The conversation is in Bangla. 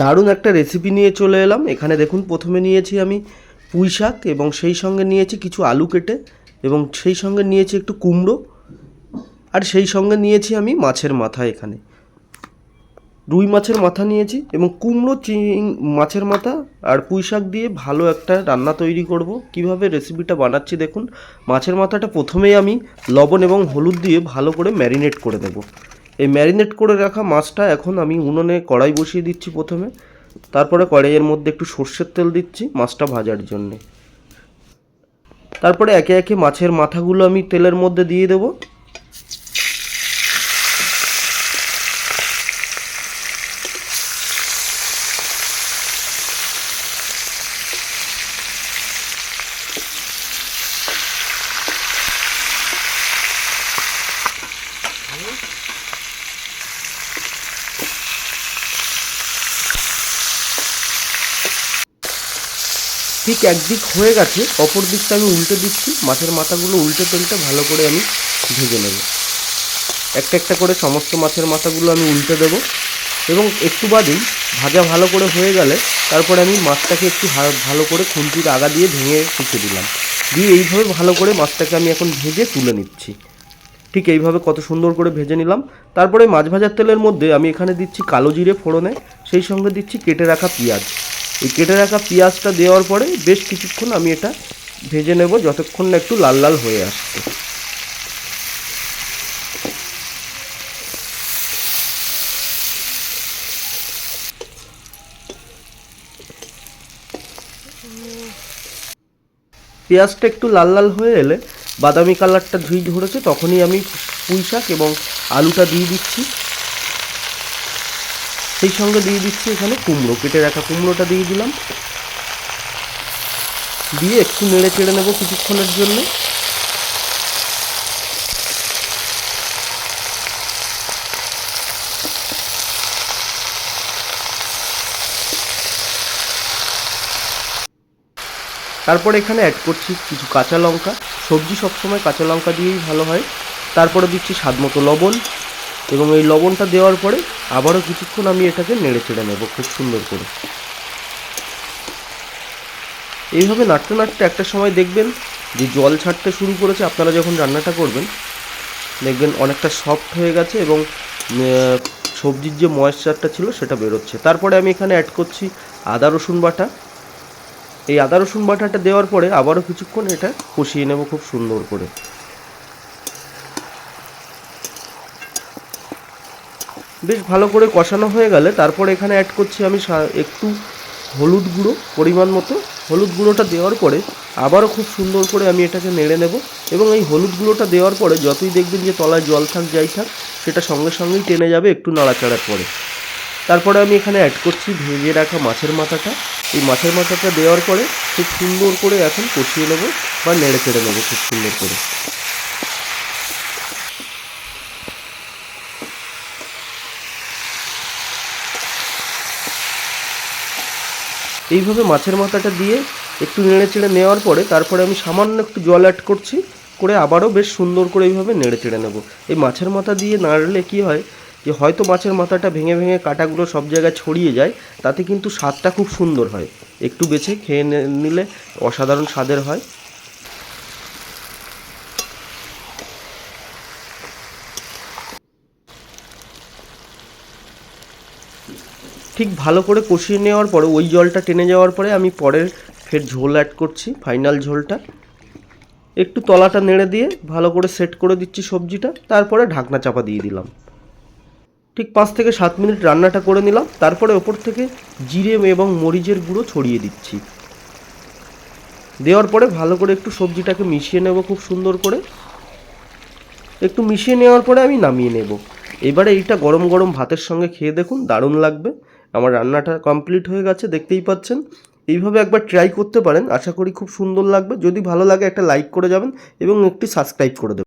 দারুণ একটা রেসিপি নিয়ে চলে এলাম। এখানে দেখুন, প্রথমে নিয়েছি আমি পুঁই শাক এবং সেই সঙ্গে নিয়েছি কিছু আলু কেটে এবং সেই সঙ্গে নিয়েছি একটু কুমড়ো আর সেই সঙ্গে নিয়েছি আমি মাছের মাথা এখানে। রুই মাছের মাথা নিয়েছি এবং কুমড়ো, চিং, মাছের মাথা আর পুঁই শাক দিয়ে ভালো একটা রান্না তৈরি করব। কীভাবে রেসিপিটা বানাচ্ছি দেখুন, মাছের মাথাটা প্রথমেই আমি লবণ এবং হলুদ দিয়ে ভালো করে ম্যারিনেট করে দেব এই ম্যারিনেট করে রাখা মাছটা এখন আমি উনুনে কড়াই বসিয়ে দিচ্ছি প্রথমে। তারপরে কড়াইয়ের মধ্যে একটু সর্ষের তেল দিচ্ছি মাছটা ভাজার জন্যে। তারপরে একে একে মাছের মাথাগুলো আমি তেলের মধ্যে দিয়ে দেবো। ঠিক একদিক হয়ে গেছে, অপর দিকটা আমি উল্টে দিচ্ছি, মাছের মাথাগুলো উল্টে তেলটা ভালো করে আমি ভেজে নেব। একটা একটা করে সমস্ত মাছের মাথাগুলো আমি উল্টে দেব এবং একটু বাদেই ভাজা ভালো করে হয়ে গেলে তারপরে আমি মাছটাকে একটু ভালো করে খুন্তির আগা দিয়ে ভেঙে শুকে দিলাম। দিয়ে এইভাবে ভালো করে মাছটাকে আমি এখন ভেজে তুলে নিচ্ছি। ঠিক এইভাবে কত সুন্দর করে ভেজে নিলাম। তারপরে মাছ ভাজার তেলের মধ্যে আমি এখানে দিচ্ছি কালো জিরে ফোড়নে, সেই সঙ্গে দিচ্ছি কেটে রাখা পেঁয়াজ। এই কেটে রাখা পেঁয়াজটা দেওয়ার পরে বেশ কিছুক্ষণ আমি এটা ভেজে নেব যতক্ষণ না একটু লাল লাল হয়ে আসছে। পেঁয়াজটা একটু লাল লাল হয়ে এলে বাদামি কালারটা ধুই ধরেছে, তখনই আমি পুঁই শাক এবং আলুটা দিয়ে দিচ্ছি। সেই সঙ্গে দিয়ে দিচ্ছি এখানে কুমড়ো। কেটে রাখা কুমড়োটা দিয়ে দিলাম। দিয়ে একটু নেড়ে চেড়ে নেব কিছুক্ষণের জন্য। তারপরে এখানে অ্যাড করছি কিছু কাঁচা লঙ্কা। সবজি সবসময় কাঁচা লঙ্কা দিয়েই ভালো হয়। তারপরে দিচ্ছি স্বাদ মতো লবণ। এবং এই লবণটা দেওয়ার পরে আবারও কিছুক্ষণ আমি এটাকে নেড়ে চেড়ে নেব খুব সুন্দর করে। এইভাবে নাড়তে নাড়তে একটা সময় দেখবেন যে জল ছাড়তে শুরু করেছে, আপনারা যখন রান্নাটা করবেন, দেখবেন অনেকটা সফট হয়ে গেছে এবং সবজির যে ময়েশ্চারটা ছিল সেটা বেরোচ্ছে। তারপরে আমি এখানে অ্যাড করছি আদা, রসুন বাটা। এই আদা, রসুন বাটাটা দেওয়ার পরে আবারও কিছুক্ষণ এটা কষিয়ে নেব খুব সুন্দর করে। বেশ ভালো করে কষানো হয়ে গেলে তারপরে এখানে অ্যাড করছি আমি একটু হলুদ গুঁড়ো পরিমাণ মতো। হলুদ গুঁড়োটা দেওয়ার পরে আবারও খুব সুন্দর করে আমি এটাকে নেড়ে নেব এবং এই হলুদ গুঁড়োটা দেওয়ার পরে যতই দেখবেন যে তলায় জল থাক, যাই থাক, সেটা সঙ্গে সঙ্গেই টেনে যাবে একটু নাড়াচাড়ার পরে। তারপরে আমি এখানে অ্যাড করছি ভেজে রাখা মাছের মাথাটা। এই মাছের মাথাটা দেওয়ার পরে খুব সুন্দর করে এখন কষিয়ে নেব বা নেড়ে চেড়ে নেব খুব সুন্দর করে। এইভাবে মাছের মাথাটা দিয়ে একটু নেড়ে চেড়ে নেওয়ার পরে তারপরে আমি সামান্য একটু জল অ্যাড করছি, করে আবারও বেশ সুন্দর করে এইভাবে নেড়ে চেড়ে নেব। এই মাছের মাথা দিয়ে নাড়লে কি হয় যে হয়তো মাছের মাথাটা ভেঙে ভেঙে কাটাগুলো সব জায়গায় ছড়িয়ে যায়, তাতে কিন্তু স্বাদটা খুব সুন্দর হয়। একটু বেছে খেয়ে নিলে অসাধারণ স্বাদের হয়। ঠিক ভালো করে কষিয়ে নেওয়ার পরে, ওই জলটা টেনে যাওয়ার পরে আমি পরের ফের ঝোল অ্যাড করছি ফাইনাল ঝোলটা। একটু তলাটা নেড়ে দিয়ে ভালো করে সেট করে দিচ্ছি সবজিটা, তারপরে ঢাকনা চাপা দিয়ে দিলাম। ঠিক পাঁচ থেকে সাত মিনিট রান্নাটা করে নিলাম, তারপরে ওপর থেকে জিরে এবং মরিচের গুঁড়ো ছড়িয়ে দিচ্ছি। দেওয়ার পরে ভালো করে একটু সবজিটাকে মিশিয়ে নেব খুব সুন্দর করে। একটু মিশিয়ে নেওয়ার পরে আমি নামিয়ে নেব। এবারে এইটা গরম গরম ভাতের সঙ্গে খেয়ে দেখুন, দারুণ লাগবে। আমার রান্নাটা কমপ্লিট হয়ে গেছে, দেখতেই পাচ্ছেন। এইভাবে একবার ট্রাই করতে পারেন, আশা করি খুব সুন্দর লাগবে। যদি ভালো লাগে একটা লাইক করে যাবেন এবং একটি সাবস্ক্রাইব করে দেবেন।